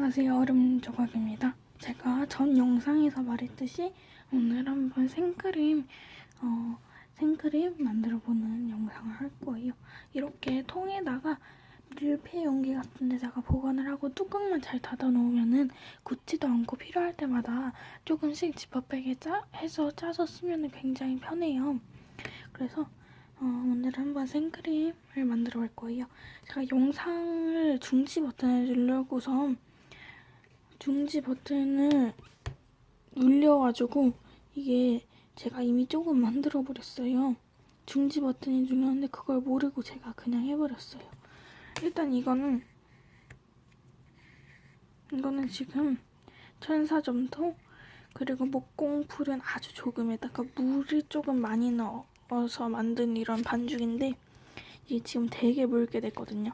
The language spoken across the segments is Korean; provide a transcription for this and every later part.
안녕하세요. 얼음 조각입니다. 제가 전 영상에서 말했듯이 오늘 한번 생크림, 어, 생크림 만들어보는 영상을 할 거예요. 이렇게 통에다가 밀폐 용기 같은 데다가 보관을 하고 뚜껑만 잘 닫아 놓으면은 굳지도 않고 필요할 때마다 조금씩 지퍼백에 짜, 해서 짜서 쓰면 굉장히 편해요. 그래서 어, 오늘 한번 생크림을 만들어 볼 거예요. 제가 영상을 중지 버튼을 누르고서 중지 버튼을 눌려가지고 이게 제가 이미 조금 만들어 버렸어요. 중지 버튼이 눌렀는데 그걸 모르고 제가 그냥 해버렸어요. 일단 이거는 이거는 지금 천사점토 그리고 목공풀은 아주 조금에다가 물을 조금 많이 넣어서 만든 이런 반죽인데 이게 지금 되게 묽게 됐거든요.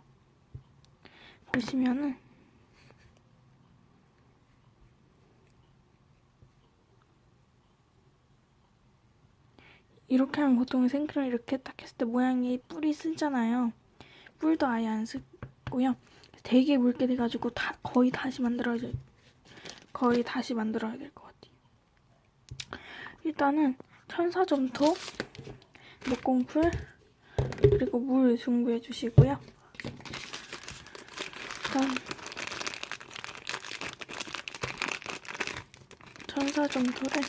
보시면은 이렇게 하면 보통 생크림 이렇게 딱 했을 때 모양이 뿔이 쓰잖아요. 뿔도 아예 안 쓰고요. 되게 묽게 돼가지고 다, 거의 다시 만들어야 돼. 거의 다시 만들어야 될 것 같아요. 일단은 천사점토, 목공풀, 그리고 물 준비해 주시고요. 일단 천사점토를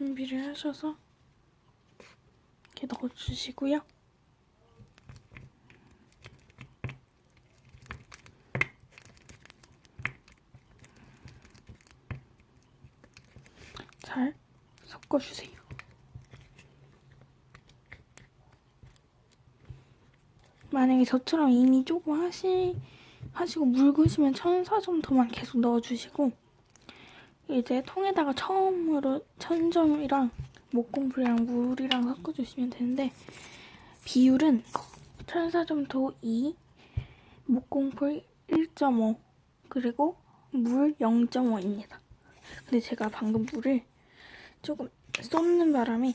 준비를 하셔서 이렇게 넣어주시고요. 잘 섞어주세요. 만약에 저처럼 이미 조금 하시, 하시고 묽으시면 천사점토만 계속 넣어주시고 이제 통에다가 처음으로 천점이랑 목공풀이랑 물이랑 섞어주시면 되는데 비율은 천사점토 2, 목공풀 1.5 그리고 물 0.5입니다. 근데 제가 방금 물을 조금 쏟는 바람에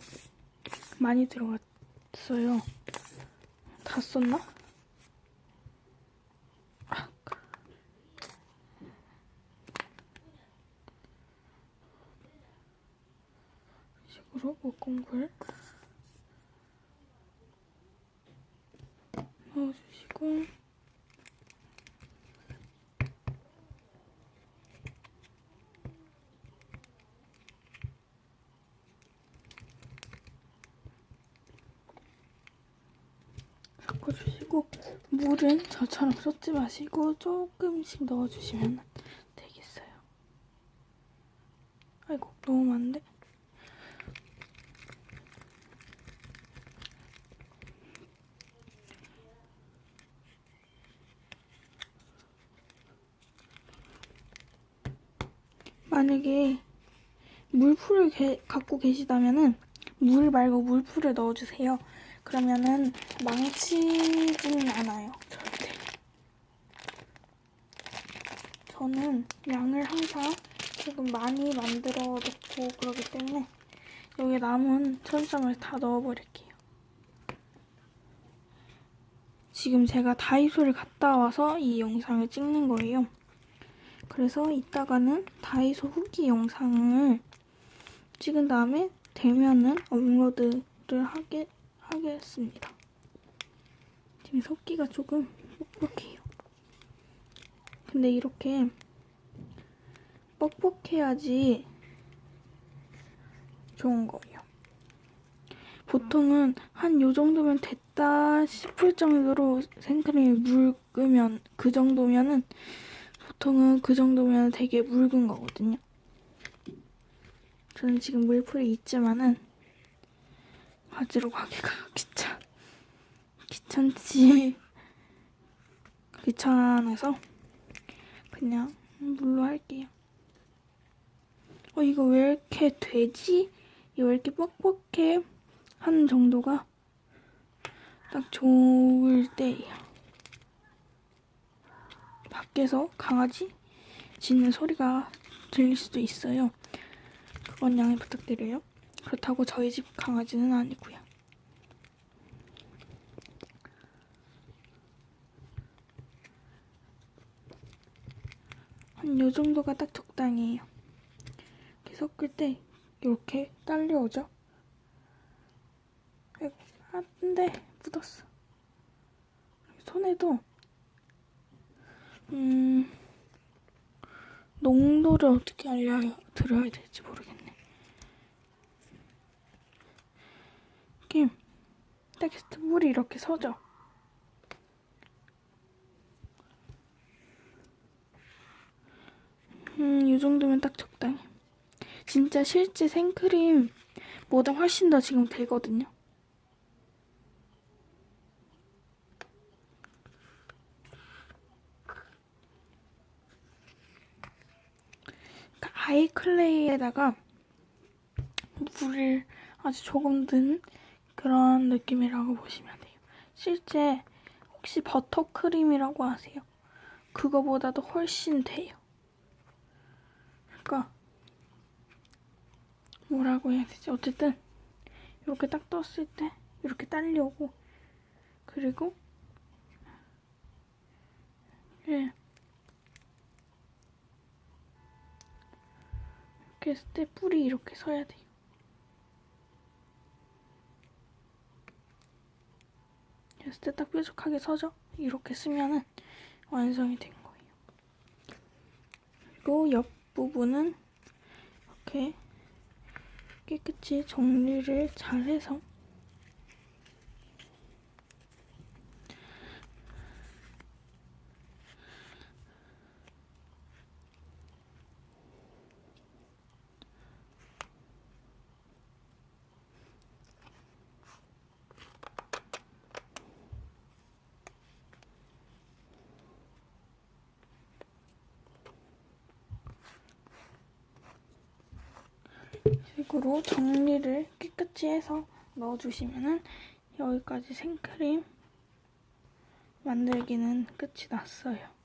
많이 들어갔어요. 다 썼나? 아. 이 식으로 목공굴 넣어주시고 섞어주시고 물은 저처럼 쏟지 마시고 조금씩 넣어주시면 되겠어요. 아이고 너무 많은데? 만약에 물풀을 게- 갖고 계시다면은 물 말고 물풀을 넣어주세요. 그러면은 망치지는 않아요. 절대. 저는 양을 항상 조금 많이 만들어 놓고 그러기 때문에 여기 남은 천점을 다 넣어버릴게요. 지금 제가 다이소를 갔다 와서 이 영상을 찍는 거예요. 그래서 이따가는 다이소 후기 영상을 찍은 다음에 되면은 업로드를 하게 하겠습니다. 지금 섞기가 조금 뻑뻑해요. 근데 이렇게 뻑뻑해야지 좋은 거예요. 보통은 한 요 정도면 됐다 싶을 정도로 생크림이 묽으면 그 정도면은 보통은 그 정도면 되게 묽은 거거든요. 저는 지금 물풀이 있지만은 가지러 가기가 귀찮 귀찮지 귀찮아서 그냥 물로 할게요. 어 이거 왜 이렇게 되지? 이거 왜 이렇게 뻑뻑해? 하는 정도가 딱 좋을 때예요. 밖에서 강아지 짖는 소리가 들릴 수도 있어요. 그건 양해 부탁드려요. 그렇다고 저희 집 강아지는 아니고요. 한 요 정도가 딱 적당해요. 이렇게 섞을 때 이렇게 딸려오죠? 안 돼. 묻었어. 손에도 음 농도를 어떻게 알려 드려야 될지 모르겠네. 했을 때 물이 이렇게 서죠. 음, 이 정도면 딱 적당해. 진짜 실제 생크림보다 훨씬 더 지금 되거든요. 아이클레이에다가 물을 아주 조금 든 그런 느낌이라고 보시면 돼요. 실제 혹시 버터크림이라고 아세요? 그거보다도 훨씬 돼요. 그러니까 뭐라고 해야 되지? 어쨌든 이렇게 딱 떴을 때 이렇게 딸려오고 그리고 예 이렇게 했을 때 뿔이 이렇게 서야 돼요. 했을 때 딱 뾰족하게 서죠? 이렇게 쓰면은 완성이 된 거예요. 그리고 옆 부분은 이렇게 깨끗이 정리를 잘 해서 식으로 정리를 깨끗이 해서 넣어주시면은 여기까지 생크림 만들기는 끝이 났어요.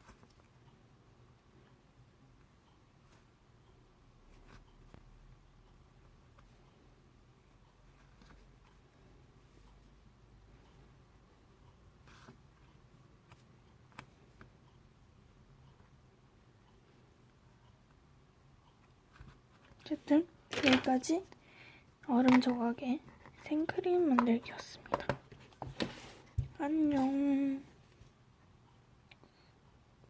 어쨌든 여기까지 얼음 조각의 생크림 만들기였습니다. 안녕.